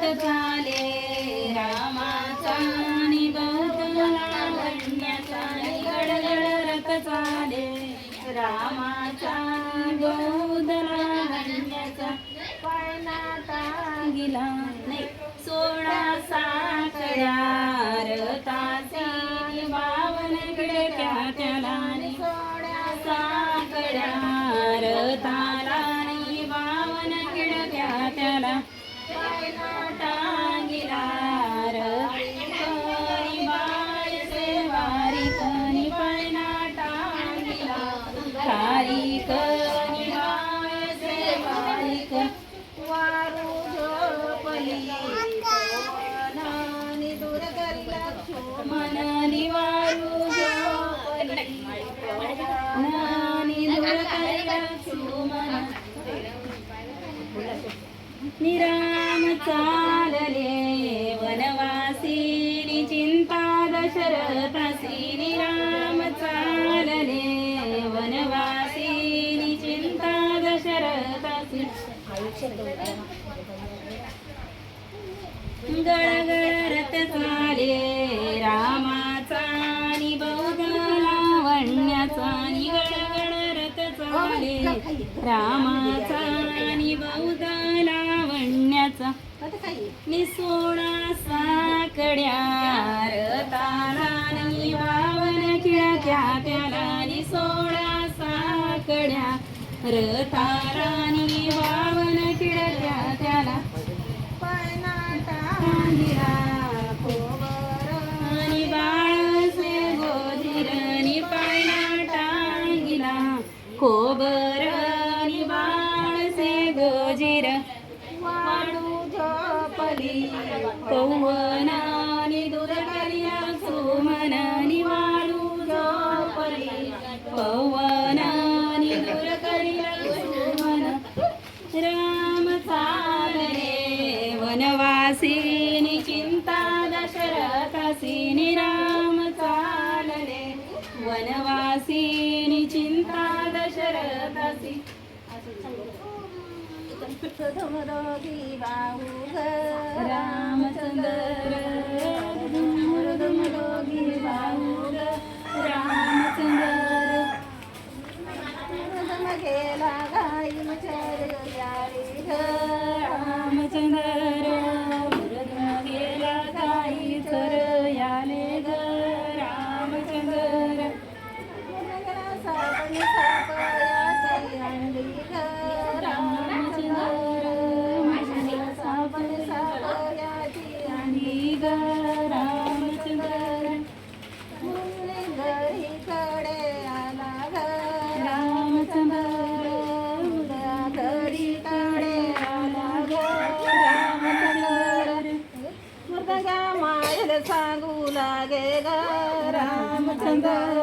चाले रामाचा आणि बौद्ध लावण्याचा गडगड रथ चाले. रामाचा बौद्ध लावण्याचा पाळणा नाही सोळा साखळ्या रथाची बावनकडे त्या त्याला. सोळा सोळ्या साखळ्या బలి దొరకల్ల క్షోమనని వారు నాని నిరామ చాలలే. रामाचा आणि बौद्ध लावण्याचा निसोडा साकड्या रताला वावन खिळक्या त्याला निसोडा साकड्या रताला नि वनवासीनी चिंता दशरथासीनी राम चालले. वनवासीनी चिंता दशरथासी रामचंद्र मृदुमरोगी भाऊ रामचंद्र रामचंद्र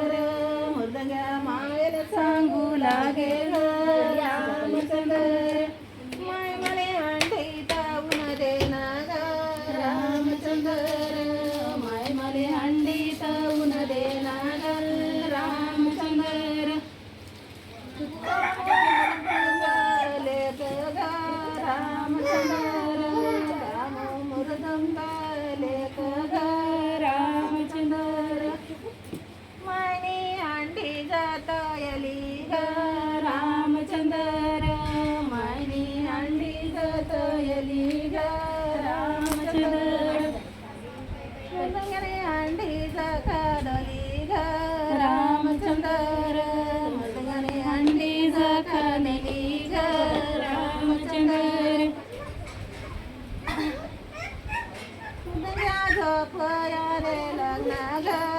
लग्न ग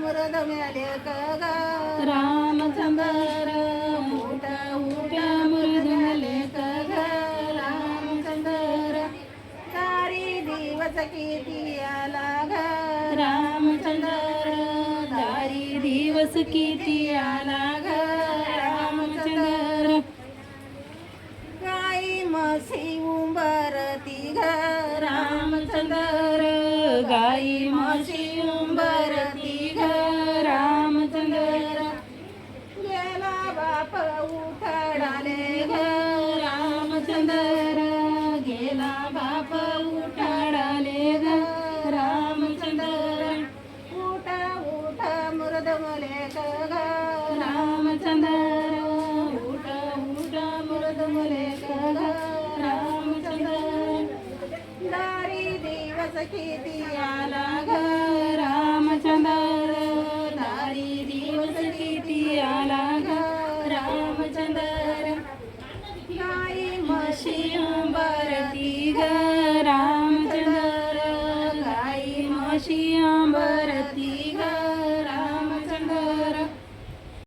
मुरद मिळाले ग रामचंद्र उठा उठा मुरद मिळाले ग रामचंद्र दारी दिवस किती आला ग रामचंद्र दारी दिवस किती आला ग रामचंद्र गाई मसी उंबरती ग रामचंद्र गाई मसी रामचंद्र गेला बाप उठाडाले ग. रामचंद्र उठा उठा मुरदमले ग रामचंद्र उठा उठा मुरदमले ग. रामचंद्र दारी दिवस किती आला ग. कशी अंबारती ग